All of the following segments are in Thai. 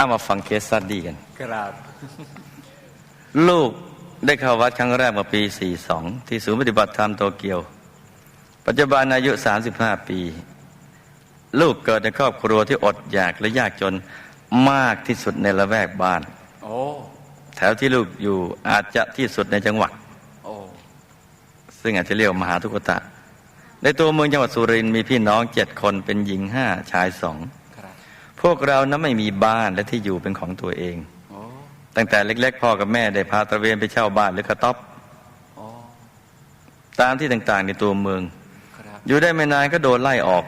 เอามาฟังเคสสตดดี้กัน ครับ ลูกได้เข้าวัดครั้งแรกเมื่อปี 42 ที่ศูนย์ปฏิบัติธรรมโตเกียว ปัจจุบันอายุ 35 ปี ลูกเกิดในครอบครัวที่อดอยากและยากจนมากที่สุดในละแวกบ้าน โอ้แถวที่ลูกอยู่อาจจะที่สุดในจังหวัด โอ้ซึ่งอาจจะเรียกว่ามหาทุกตะ ในตัวเมืองจังหวัดสุรินทร์มีพี่น้องเจ็ดคนเป็นหญิงห้าชายสองครับ พวกเรานั้นไม่มีบ้านและที่อยู่เป็นของตัวเองโอ้ตั้งแต่เล็ก ๆ พ่อกับแม่ได้พาตระเวนไปเช่าบ้านหรือกระต๊อบโอ้ตามที่ต่างๆในตัวเมืองครับอยู่ได้ไม่นานก็โดนไล่ออก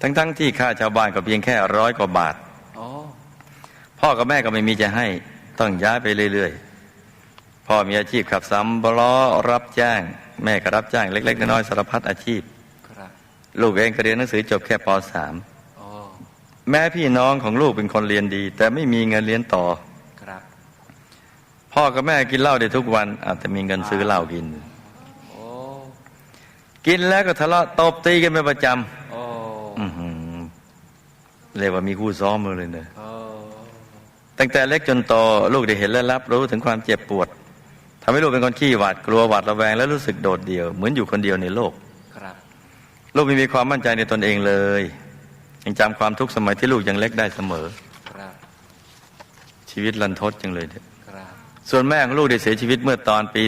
ทั้งๆที่ค่าชาวบ้านก็เพียงแค่ร้อยกว่าบาทโอ้พ่อกับแม่ก็ไม่มีจะให้ต้องย้ายไปเรื่อยๆ พ่อมีอาชีพขับซ้ำล้อรับจ้าง แม่ก็รับจ้างเล็ก ๆ น้อยๆสารพัดอาชีพครับลูกเองก็เรียนหนังสือจบแค่ปโอ้ .3 แม่พี่น้องของลูกเป็นคนเรียนดี แต่ไม่มีเงินเรียนต่อครับ พ่อกับแม่กินเหล้าได้ทุกวันอาจจะมีเงินซื้อเหล้ากินโอ้กินแล้วก็ทะเลาะตบตีกันเป็นประจโอ้ำอื้อหือเรียกว่ามีคู่ซ้อมมาเลยเนอะโอ้ตั้งแต่เล็กจนโตลูกได้เห็นและรับรู้ถึงความเจ็บปวดทำให้ลูกเป็นคนขี้หวาดกลัวหวาดระแวง และรู้สึกโดดเดี่ยว เหมือนอยู่คนเดียวในโลกครับลูกไม่มีความมั่นใจในตนเองเลย ยังจำความทุกข์สมัยที่ลูกยังเล็กได้เสมอครับชีวิตลันทดจังเลยเนี่ยครับส่วนแม่ของลูกได้เสียชีวิตเมื่อตอนปี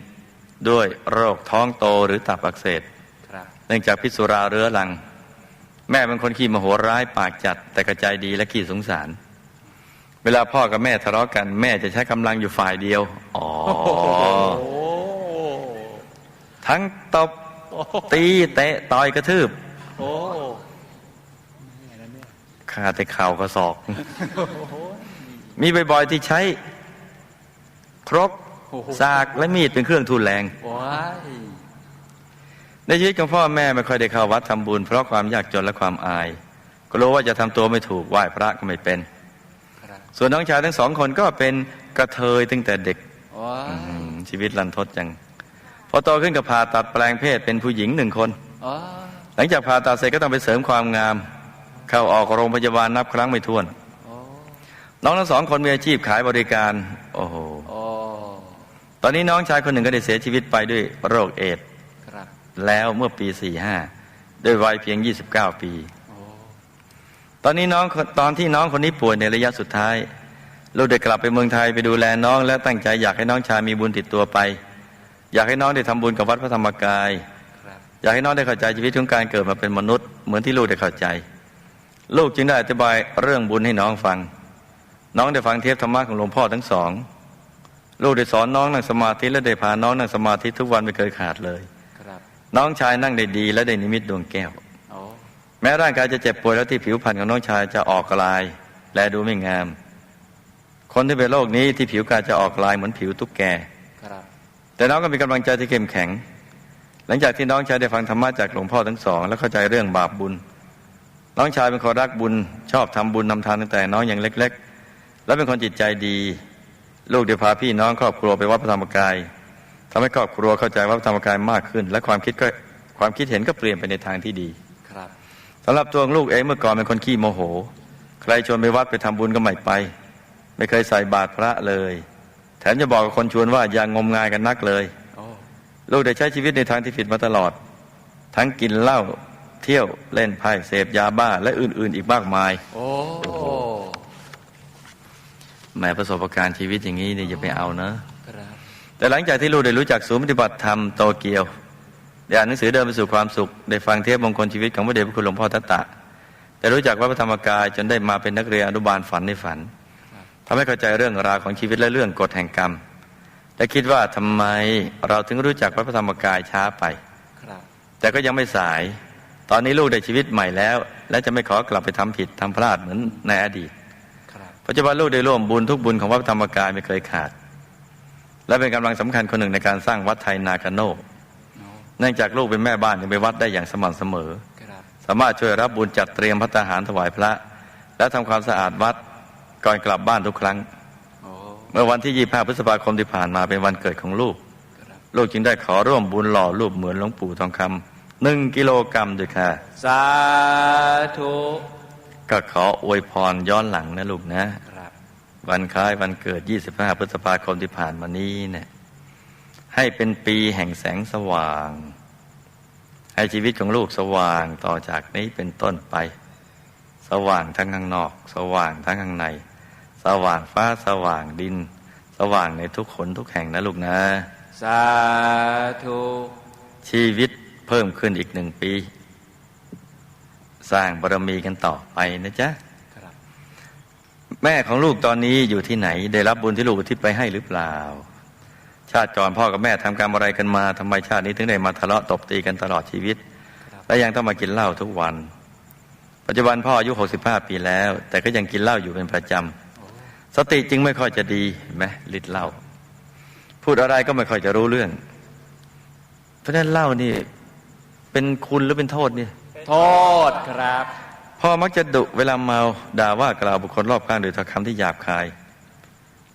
41ด้วยโรคท้องโตหรือตับอักเสบครับเนื่องจากพิษสุราเรื้อรัง แม่เป็นคนขี้มโหร้ายปากจัด แต่กระใจดีและขี้สงสาร เวลาพ่อกับแม่ทะเลาะกันแม่จะใช้กำลังอยู่ฝ่ายเดียว อ๋อโอ้ทั้งตบตีเตะต่อยกระทืบ โอ้ขาแต่เข่ากระศอก มีบ่อยๆที่ใช้ ครกสากและมีดเป็นเครื่องทุนแรงว้ายในชีวิตของพ่อแม่ไม่ค่อยได้เข้าวัดทำบุญเพราะความยากจนและความอาย ก็รู้ว่าจะทำตัวไม่ถูกไหว้พระก็ไม่เป็นครับส่วนน้องชายทั้งสองคนก็เป็นกระเทยตั้งแต่เด็กว้าอืยมชีวิตรันทดจัง พอโตขึ้นก็ผ่าตัดแปลงเพศเป็นผู้หญิงหนึ่งคนอ๋อหลังจากผ่าตัดเสร็จก็ต้องไปเสริมความงาม เข้าออกโรงพยาบาลนับครั้งไม่ถ้วนโอ้น้องทั้งสองคนมีอาชีพขายบริการ โอ้โหโอ้ตอนนี้น้องชายคนหนึ่งก็ได้เสียชีวิตไปด้วยโรคเอดส์ครับแล้วเมื่อปี45ด้วยวัยเพียง 29 ปีโอ้ตอนนี้น้องตอนที่น้องคนนี้ป่วยในระยะสุดท้าย ลูกได้กลับไปเมืองไทยไปดูแลน้องและตั้งใจอยากให้น้องชายมีบุญติดตัวไป อยากให้น้องได้ทำบุญกับวัดพระธรรมกายครับอยากให้น้องได้เข้าใจชีวิตของการเกิดมาเป็นมนุษย์ เหมือนที่ลูกได้เข้าใจ ลูกจึงได้อธิบายเรื่องบุญให้น้องฟัง น้องได้ฟังเทปธรรมะของหลวงพ่อทั้งสอง ลูกได้สอนน้องนั่งสมาธิและได้พาน้องนั่งสมาธิทุกวันไม่เคยขาดเลยครับน้องชายนั่งได้ดีและได้นิมิตดวงแก้วโอ้แม้ร่างกายจะเจ็บป่วยแล้วที่ผิวพรรณของน้องชายจะออกกลาย และดูไม่งาม คนที่เป็นโรคนี้ที่ผิวกายจะออกลายเหมือนผิวตุ๊กแกครับแต่น้องก็มีกำลังใจที่เข้มแข็ง หลังจากที่น้องชายได้ฟังธรรมะจากหลวงพ่อทั้งสอง และเข้าใจเรื่องบาปบุญ น้องชายเป็นคนรักบุญชอบทำบุญนำทานตั้งแต่น้องยังเล็ก ๆ และเป็นคนจิตใจดี ลูกได้พาพี่น้องครอบครัวไปวัดพระธรรมกายทำให้ครอบครัวเข้าใจวัดพระธรรมกายมากขึ้น และความคิดก็ความคิดเห็นก็เปลี่ยนไปในทางที่ดีครับสำหรับตัวของลูกเองเมื่อก่อนเป็นคนขี้โมโห ใครชวนไปวัดไปทำบุญก็ไม่ไป ไม่เคยใส่บาตรพระเลย แถมจะบอกกับคนชวนว่าอย่างงมงายกันนักเลยโอ้ลูกได้ใช้ชีวิตในทางที่ผิดมาตลอด ทั้งกินเหล้า เที่ยวเล่นไพ่เสพยาบ้า และอื่น ๆ อีกมากมาย โอ้แหมประสบการณ์ชีวิตอย่างนี้นี่อย่าไปเอานะครับแต่หลังจากที่ลูกได้รู้จักศูนย์ปฏิบัติธรรมโตเกียวได้อ่านหนังสือเดินไปสู่ความสุข ได้ฟังเทปมงคลชีวิตของพระเดชพระคุณหลวงพ่อทัตตะได้รู้จักวัดพระธรรมกายจนได้มาเป็นนักเรียนอนุบาลฝันในฝันทำให้เข้าใจเรื่องราวของชีวิตและเรื่องกฎแห่งกรรม และคิดว่าทำไมเราถึงรู้จักวัดพระธรรมกายช้าไปครับแต่ก็ยังไม่สาย ตอนนี้ลูกได้ชีวิตใหม่แล้ว และจะไม่ขอกลับไปทำผิดทำพลาดเหมือนในอดีตครับปัจจุบันลูกได้ร่วมบุญทุกบุญของวัดพระธรรมกายไม่เคยขาด และเป็นกำลังสำคัญคนหนึ่งในการสร้างวัดไทยนาคาโนกโอ้เนื่องจากลูกเป็นแม่บ้านยังไปวัดได้อย่างสม่ำเสมอครับสามารถช่วยรับบุญจัดเตรียมพัตตาหารถวายพระ และทำความสะอาดวัดก่อนกลับบ้านทุกครั้งโอ้เมื่อวันที่ 25 พฤษภาคมที่ผ่านมาเป็นวันเกิดของลูกครับลูกจึงได้ขอร่วมบุญหล่อรูปเหมือนหลวงปู่ทองคำ หนึ่งกิโลกรัมด้วยค่ะ สาธุ ก็ขออวยพรย้อนหลังนะลูกนะครับวันคล้ายวันเกิด 25 พฤษภาคมที่ผ่านมานี้เนี่ยให้เป็นปีแห่งแสงสว่าง ให้ชีวิตของลูกสว่างต่อจากนี้เป็นต้นไป สว่างทั้งข้างนอก สว่างทั้งข้างใน สว่างฟ้าสว่างดิน สว่างในทุกขนทุกแห่งนะลูกนะ สาธุ ชีวิต เพิ่มขึ้นอีกหนึ่งปี สร้างบารมีกันต่อไปนะจ๊ะครับแม่ของลูกตอนนี้อยู่ที่ไหน ได้รับบุญที่ลูกอุทิศไปให้หรือเปล่า ชาติก่อนพ่อกับแม่ทำกรรมอะไรกันมาทำไมชาตินี้ถึงได้มาทะเลาะตบตีกันตลอดชีวิตครับและยังต้องมากินเหล้าทุกวัน ปัจจุบันพ่ออายุ 65 ปีแล้ว แต่ก็ยังกินเหล้าอยู่เป็นประจำสติจึงไม่ค่อยจะดีเห็นไหมลิดเหล้าพูดอะไรก็ไม่ค่อยจะรู้เรื่อง เพราะฉะนั้นเหล้านี่ เป็นคุณหรือเป็นโทษนี่โทษครับ พ่อมักจะดุเวลาเมาด่าว่ากล่าวบุคคลรอบข้างโดยถ้อยคำที่หยาบคาย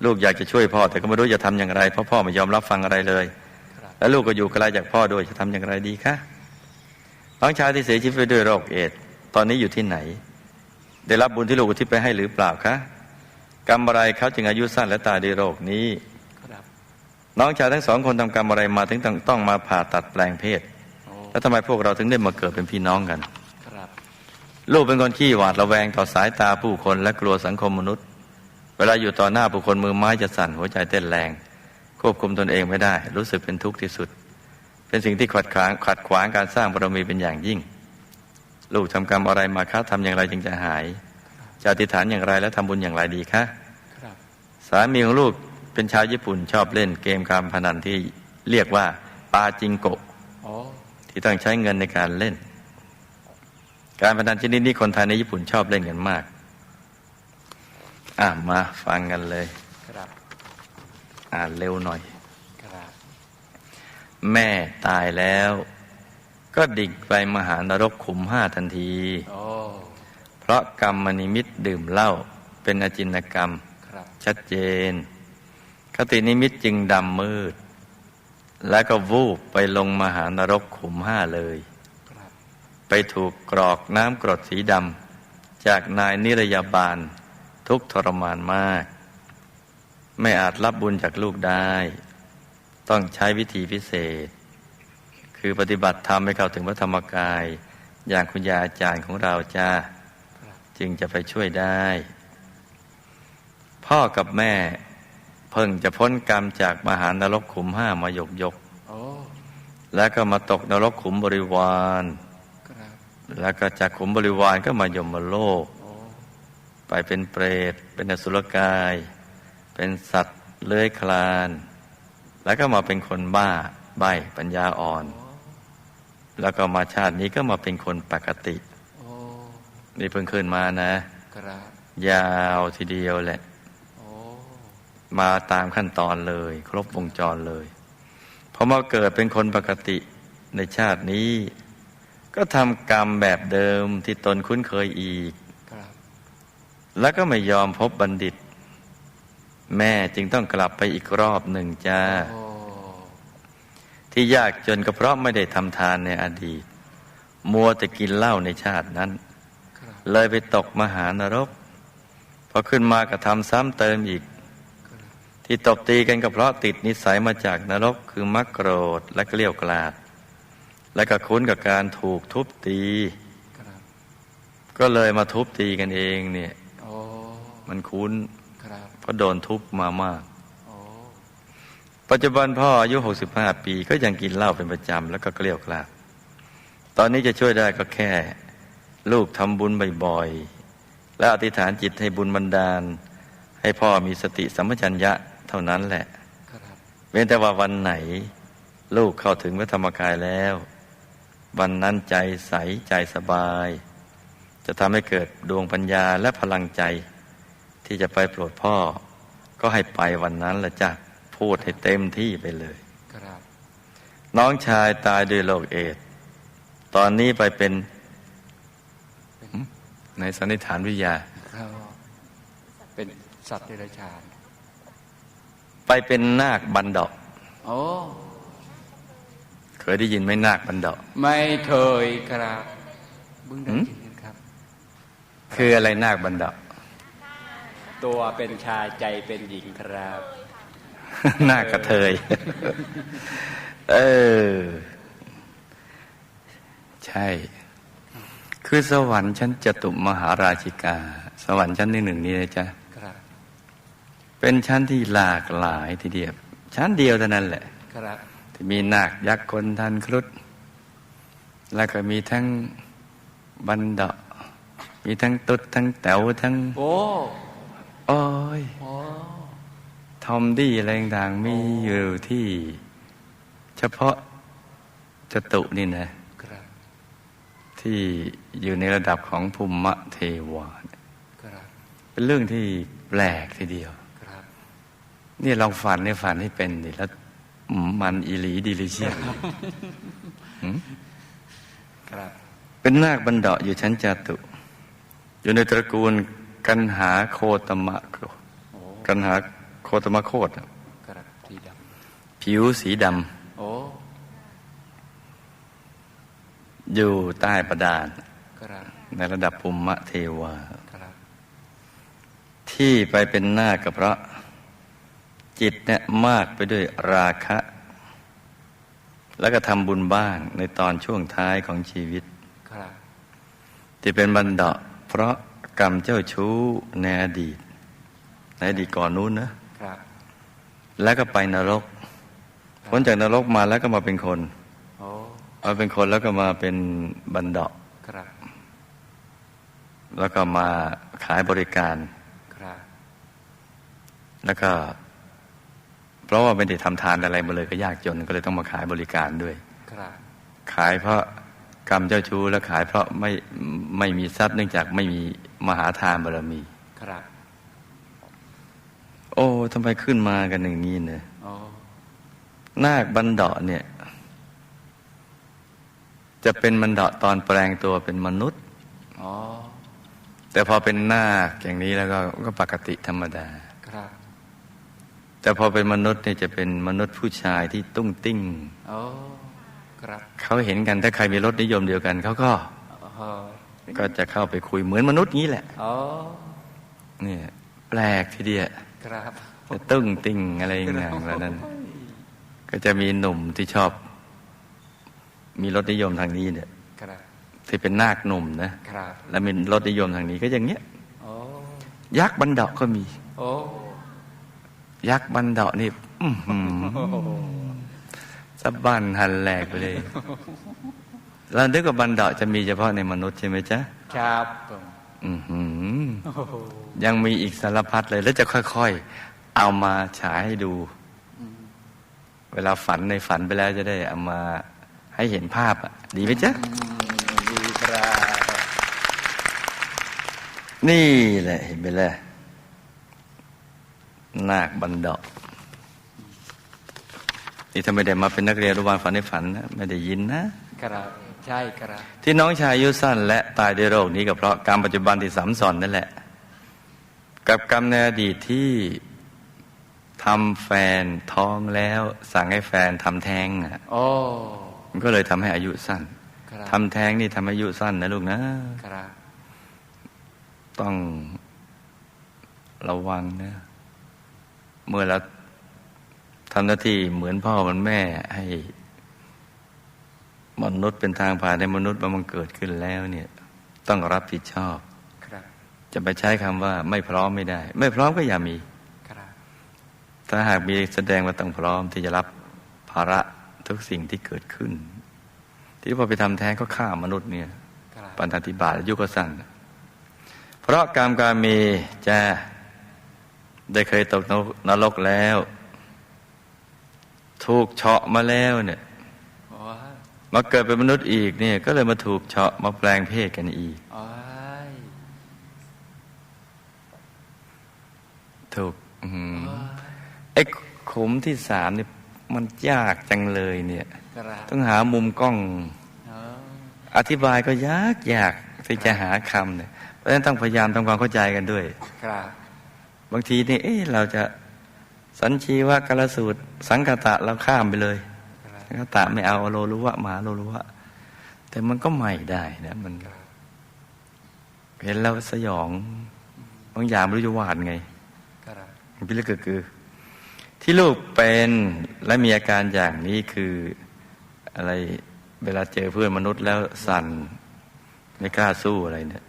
ลูกอยากจะช่วยพ่อแต่ก็ไม่รู้จะทำอย่างไรเพราะพ่อไม่ยอมรับฟังอะไรเลยครับแล้วลูกก็อยู่ไกลจากพ่อด้วยจะทำอย่างไรดีคะน้องชายที่เสียชีวิตไปด้วยโรคเอดส์ตอนนี้อยู่ที่ไหน ได้รับบุญที่ลูกอุทิศไปให้หรือเปล่าคะกรรมอะไรเขาจึงอายุสั้นและตายด้วยโรคนี้ครับน้องชายทั้งสองคนทำกรรมอะไรมาถึงต้องต้องมาผ่าตัดแปลงเพศโอ้ แล้วทำไมพวกเราถึงได้มาเกิดเป็นพี่น้องกันครับลูกเป็นคนขี้หวาดระแวงต่อสายตาผู้คนและกลัวสังคมมนุษย์ เวลาอยู่ต่อหน้าผู้คนมือไม้จะสั่นหัวใจเต้นแรง ควบคุมตนเองไม่ได้ รู้สึกเป็นทุกข์ที่สุด เป็นสิ่งที่ขัดขวางขัดขวางการสร้างบารมีเป็นอย่างยิ่ง ลูกทำกรรมอะไรมาคะทำอย่างไรจึงจะหาย จะอธิษฐานอย่างไรและทำบุญอย่างไรดีคะครับสามีของลูกเป็นชาวญี่ปุ่นชอบเล่นเกมการพนันที่เรียกว่าปาจิงโกะโอ้ ที่ต้องใช้เงินในการเล่น การพนันชนิดนี้คนไทยในญี่ปุ่นชอบเล่นกันมาก อะมาฟังกันเลย ครับ อ่านเร็วหน่อย ครับ แม่ตายแล้ว ก็ดิ่งไปมหานรกขุมห้าทันทีโอ้เพราะกรรมนิมิตดื่มเหล้าเป็นอจินกรรมครับชัดเจนคตินิมิตจึงดำมืด แล้วก็วูบไปลงมหานรกขุมห้าเลย ไปถูกกรอกน้ำกรดสีดำจากนายนิรยาบาลทุกทรมานมาก ไม่อาจรับบุญจากลูกได้ ต้องใช้วิธีพิเศษ คือปฏิบัติธรรมให้เข้าถึงพระธรรมกาย อย่างคุณยาอาจารย์ของเราจ้า จึงจะไปช่วยได้ พ่อกับแม่ เพิ่งจะพ้นกรรมจากมหานรกขุมห้ามาหยกยกโอ้ๆแล้วก็มาตกนรกขุมบริวารครับแล้วก็จากขุมบริวารก็มายมโลกโอ้ไปเป็นเปรต เป็นอสุรกาย เป็นสัตว์เลื้อยคลาน แล้วก็มาเป็นคนบ้าใบปัญญาอ่อนโอ้แล้วก็มาชาตินี้ก็มาเป็นคนปกติโอ้นี่เพิ่งขึ้นมานะครับยาวทีเดียวแหละโอ้ มาตามขั้นตอนเลย ครบวงจรเลยพอมาเกิดเป็นคนปกติในชาตินี้ ก็ทำกรรมแบบเดิมที่ตนคุ้นเคยอีกครับแล้วก็ไม่ยอมพบบัณฑิต แม่จึงต้องกลับไปอีกรอบหนึ่งจ้าโอ้ที่ยากจนก็เพราะไม่ได้ทำทานในอดีต มัวแต่กินเหล้าในชาตินั้นครับเลยไปตกมหานรกพอขึ้นมาก็ทำซ้ำเติมอีกครับ ที่ตบตีกันก็เพราะติดนิสัยมาจากนรกคือมักโกรธและเกลี้ยวกลาด และก็คุ้นกับการถูกทุบตี ก็เลยมาทุบตีกันเองเนี่ยมันคุ้นเพราะโดนทุบมามาก ปัจจุบันพ่ออายุ 65 ปีก็ยังกินเหล้าเป็นประจำแล้วก็เกลี้ยวกลาด ตอนนี้จะช่วยได้ก็แค่ ลูกทำบุญบ่อยๆ และอธิษฐานจิตให้บุญบันดาล ให้พ่อมีสติสัมปชัญญะ เท่านั้นแหละครับเว้นแต่ว่าวันไหน ลูกเข้าถึงพระธรรมกายแล้ว วันนั้นใจใสใจสบาย จะทำให้เกิดดวงปัญญาและพลังใจ ที่จะไปโปรดพ่อ ก็ให้ไปวันนั้นละจ้ะพูดให้เต็มที่ไปเลยครับน้องชายตายด้วยโรคเอดส์ตอนนี้ไปเป็นหึในสันนิษฐานวิทยาครับเป็นสัตว์เดรัจฉาน ไปเป็นนาคบันดาะโอ้เคยได้ยินไหมนาคบันดาะไม่เคยครับเบึ้งได้หืมยินครับไคืออะไรนาคบันดาตัวเป็นชายใจเป็นหญิงครับหน้ากระเทย เออ ใช่ คือสวรรค์ชั้นจตุมหาราชิกา สวรรค์ชั้นที่หนึ่งนี่นะจ๊ะครับ เป็นชั้นที่หลากหลายทีเดียวชั้นเดียวเท่านั้นแหละครับที่มีนาคยักษ์คนทันครุฑแล้วก็มีทั้งบันดามีทั้งตุ๊ดทั้งแต๋วทั้งโอ้โอ้ยโอ้ทอมดี้อะไรต่างๆมีอยู่ที่ เฉพาะจตุนี่นะครับที่อยู่ในระดับของภูมิเทวาเนี่ยครับเป็นเรื่องที่แปลกทีเดียวครับ นี่ลองฝันในฝันให้เป็นดิแล้วอืมมันอีหลีดีลิเชียครับเป็นนาคบันดาอยู่ชั้นจตุ อยู่ในตระกูลกันหาโคตมะโอ้กันหาโคตมะโคตอะครับสีดผิวสีดำโอ้ำอยู่ใต้ประดานครับในระดับภูมิเทวาครับที่ไปเป็นหน้าคก็เพราะ จิตเนี่ยมากไปด้วยราคะ แล้วก็ทำบุญบ้างในตอนช่วงท้ายของชีวิตครับที่เป็นบันดาเพราะกรรมเจ้าชู้ในอดีต ในอดีตก่อนนู้นนะครับแล้วก็ไปนรกพ้นจากนรกมาแล้วก็มาเป็นคนโอ้มาเป็นคนแล้วก็มาเป็นบันดาครับแล้วก็มาขายบริการครับแล้วก็ เพราะว่าไม่ได้ทำทานอะไรมาเลยก็ยากจนก็เลยต้องมาขายบริการด้วยครับขายเพราะกรรมเจ้าชู้และขายเพราะไม่ไม่มีทรัพย์เนื่องจากไม่มีมหาทานบารมีครับโอ้ทำไมขึ้นมากันอย่างนี้เนี่ยโอ้นาคบันดาเนี่ย จะเป็นบันดาตอนแปลงตัวเป็นมนุษย์อ๋อแต่พอเป็นนาคอย่างนี้แล้วก็ก็ปกติธรรมดา ครับ แต่พอเป็นมนุษย์เนี่ยจะเป็นมนุษย์ผู้ชายที่ตุ้งติ้งโอ้ครับเขาเห็นกันถ้าใครมีรสนิยมเดียวกันเขาก็โอ้ก็จะเข้าไปคุยเหมือนมนุษย์นี้แหละโอ้เนี่ยแปลกทีเดียวครับจะตึ้งติ้งอะไรอย่างเงี้ยแล้วนั้น ก็จะมีหนุ่มที่ชอบ มีรสนิยมทางนี้เนี่ยครับที่เป็นนาคหนุ่มนะครับแล้วมีรสนิยมทางนี้ก็อย่างเงี้ยโอ้ยักษ์บันดาก็มีโอ้ ยักษ์บันดานี่อื้อหือสะบันหันแหลกไปเลย เรานึกว่าบันดาจะมีเฉพาะในมนุษย์ใช่ไหมจ๊ะ ครับผมอือหือโอ้โหยังมีอีกสารพัดเลย แล้วจะค่อยๆ เอามาฉายให้ดู เวลาฝันในฝันไปแล้วจะได้เอามาให้เห็นภาพอะ ดีไหมจ๊ะ ดีครับ นี่แหละเห็นไปแล้ว นาคบันดานี่ถ้าไม่ได้มาเป็นนักเรียนอนุบาลฝันในฝันนะไม่ได้ยินนะครับใช่ครับที่น้องชายอายุสั้นและตายด้วยโรคนี้ก็เพราะกรรมปัจจุบันที่สัมสอนนั่นแหละ กับกรรมในอดีตที่ทำแฟนท้องแล้ว สั่งให้แฟนทำแท้งอะโอ้มันก็เลยทำให้อายุสั้นครับทำแท้งนี่ทำให้อายุสั้นนะลูกนะครับต้องระวังนะ เมื่อเราทำหน้าที่เหมือนพ่อเหมือนแม่ให้มนุษย์เป็นทางผ่านในมนุษย์ว่ามันเกิดขึ้นแล้วเนี่ยต้องรับผิดชอบครับจะไปใช้คำว่าไม่พร้อมไม่ได้ ไม่พร้อมก็อย่ามีครับถ้าหากมีแสดงว่าต้องพร้อมที่จะรับภาระทุกสิ่งที่เกิดขึ้น ที่พอไปทำแท้งก็ฆ่ามนุษย์เนี่ยครับปัญหาธิบาตอายุก็สั้นเพราะกรรมการมีจะ ได้เคยตกนรกแล้ว ถูกเฉาะมาแล้วเนี่ยโอ้ยมาเกิดเป็นมนุษย์อีกเนี่ย ก็เลยมาถูกเฉาะมาแปลงเพศกันอีกโอ้ยถูกอืมโอ้ยไอ้ขุมที่สามเนี่ยมันยากจังเลยเนี่ยครับต้องหามุมกล้องโอ้อธิบายก็ยากยากที่จะหาคำเนี่ย เพราะฉะนั้นต้องพยายามทำความเข้าใจกันด้วย ครับ บางทีนี่เอ๊ะเราจะสัญชีวกรสูตร สังคตะเราข้ามไปเลยครับสังคตะไม่เอาโลรุวะมาโลรุวะแต่มันก็ใหม่ได้นะมันเห็นแล้วสยองบางอย่างไม่รู้จะวาดไงครับพี่เล็กก็คือ ที่ลูกเป็นและมีอาการอย่างนี้คืออะไรเวลาเจอเพื่อนมนุษย์แล้วสั่นไม่กล้าสู้อะไรเนี่ย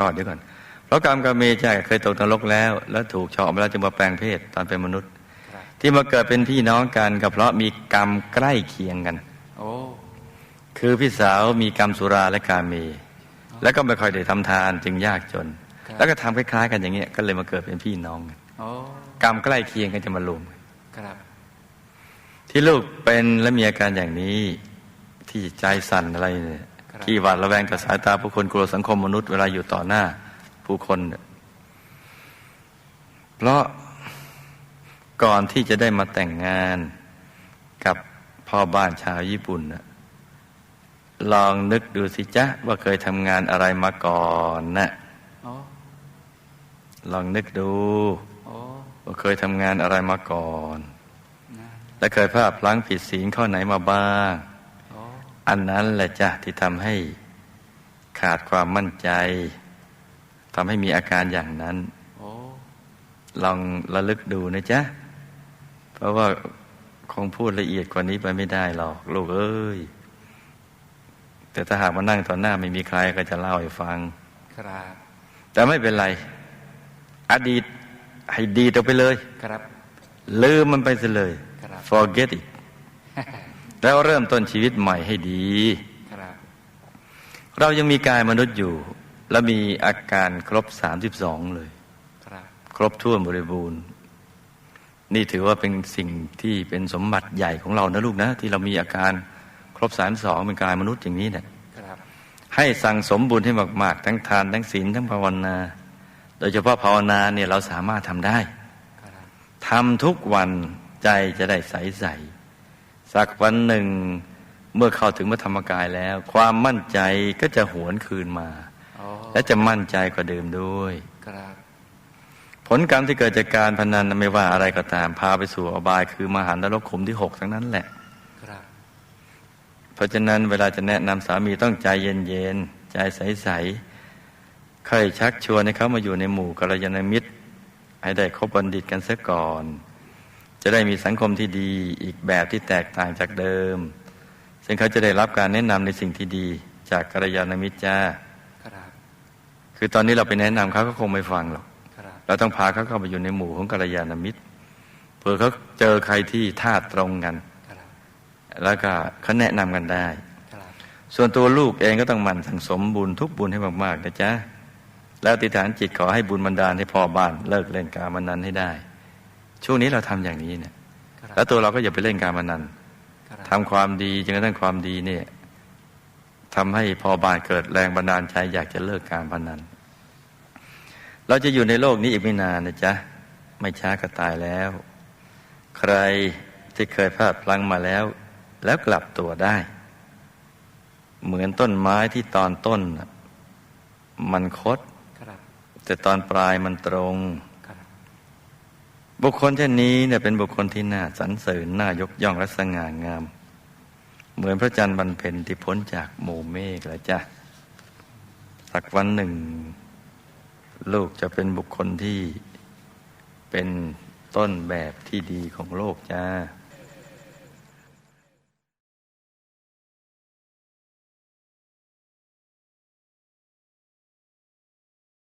อ๋อเดี๋ยวก่อน เพราะกรรมกับเมจ่าเคยตกนรกแล้ว แล้วถูกเฉาะมาแล้วจึงมาแปลงเพศตอนเป็นมนุษย์ครับที่มาเกิดเป็นพี่น้องกันก็เพราะมีกรรมใกล้เคียงกันโอ้คือพี่สาวมีกรรมสุราและการเมแล้วก็ไม่ค่อยได้ทำทานจึงยากจน แล้วก็ทำคล้ายๆ กันอย่างเงี้ยก็เลยมาเกิดเป็นพี่น้องกันโอ้กรรมใกล้เคียงกันจะมารวมกันครับที่ลูกเป็นและมีอาการอย่างนี้ที่ใจสั่นอะไรเนี่ยขี้หวาดระแวงต่อสายตาผู้คนกลัวสังคมมนุษย์เวลาอยู่ต่อหน้า ผู้คนเนี่ยเพราะก่อนที่จะได้มาแต่งงานกับพ่อบ้านชาวญี่ปุ่นน่ะลองนึกดูสิจ๊ะ ว่าเคยทำงานอะไรมาก่อนนะโอ้ลองนึกดูโอ้ว่าเคยทำงานอะไรมาก่อนนะและเคยพลาดพลั้งผิดศีลข้อไหนมาบ้างโอ้อันนั้นแหละจ้ะที่ทำให้ขาดความมั่นใจ ทำให้มีอาการอย่างนั้นโอ้ลองระลึกดูนะจ๊ะ เพราะว่าคงพูดละเอียดกว่านี้ไปไม่ได้หรอกลูกเอ้ย แต่ถ้าหากมานั่งต่อหน้าไม่มีใครก็จะเล่าให้ฟัง ครับ แต่ไม่เป็นไร อดีตให้ดีต่อไปเลย ครับ ลืมมันไปซะเลยครับ forget it แล้วเริ่มต้นชีวิตใหม่ให้ดีครับเรายังมีกายมนุษย์อยู่ และมีอาการครบ 32 เลยครับครบถ้วนบริบูรณ์ นี่ถือว่าเป็นสิ่งที่เป็นสมบัติใหญ่ของเรานะลูกนะ ที่เรามีอาการครบ 32 เป็นกายมนุษย์อย่างนี้เนี่ยครับให้สั่งสมบุญให้มาก ๆ ทั้งทานทั้งศีลทั้งภาวนา โดยเฉพาะภาวนาเนี่ยเราสามารถทำได้ครับทำทุกวันใจจะได้ใสใสสักวันหนึ่งเมื่อเข้าถึงพระธรรมกายแล้ว ความมั่นใจก็จะหวนคืนมาโอ้ และจะมั่นใจกว่าเดิมด้วยครับผลกรรมที่เกิดจากการพนันไม่ว่าอะไรก็ตามพาไปสู่อบาย คือมหานรกขุมที่หกทั้งนั้นแหละครับเพราะฉะนั้นเวลาจะแนะนำสามีต้องใจเย็นๆใจใสๆค่อยชักชวนให้เขามาอยู่ในหมู่กัลยาณมิตร ให้ได้คบบัณฑิตกันเสียก่อน จะได้มีสังคมที่ดีอีกแบบที่แตกต่างจากเดิม ซึ่งเขาจะได้รับการแนะนำในสิ่งที่ดีจากกัลยาณมิตรจ้าครับ คือตอนนี้เราไปแนะนำเขาก็คงไม่ฟังหรอกครับเราต้องพาเขาเข้าไปอยู่ในหมู่ของกัลยาณมิตรเผื่อเขาเจอใครที่ท่าตรงกันครับแล้วก็เขาแนะนำกันได้ครับส่วนตัวลูกเองก็ต้องหมั่นสั่งสมบุญทุกบุญให้มากๆนะจ๊ะแล้วอธิษฐานจิตขอให้บุญบันดาลให้พ่อบ้านเลิกเล่นการพนันให้ได้ ช่วงนี้เราทำอย่างนี้เนี่ยครับแล้วตัวเราก็อย่าไปเล่นการพนันครับทำความดีจนกระทั่งความดีเนี่ย ทำให้พ่อบ้านเกิดแรงบันดาลใจอยากจะเลิกการพนัน เราจะอยู่ในโลกนี้อีกไม่นานนะจ๊ะ ไม่ช้าก็ตายแล้ว ใครที่เคยพลาดพลั้งมาแล้ว แล้วกลับตัวได้ เหมือนต้นไม้ที่ตอนต้นน่ะมันคดครับแต่ตอนปลายมันตรงครับบุคคลเช่นนี้เนี่ยเป็นบุคคลที่น่าสรรเสริญน่ายกย่องและสง่างาม เหมือนพระจันทร์บรรเพ็ญที่พ้นจากหมู่เมฆแล้วจ้ะสักวันหนึ่ง ลูกจะเป็นบุคคลที่เป็นต้นแบบที่ดีของโลกจ้า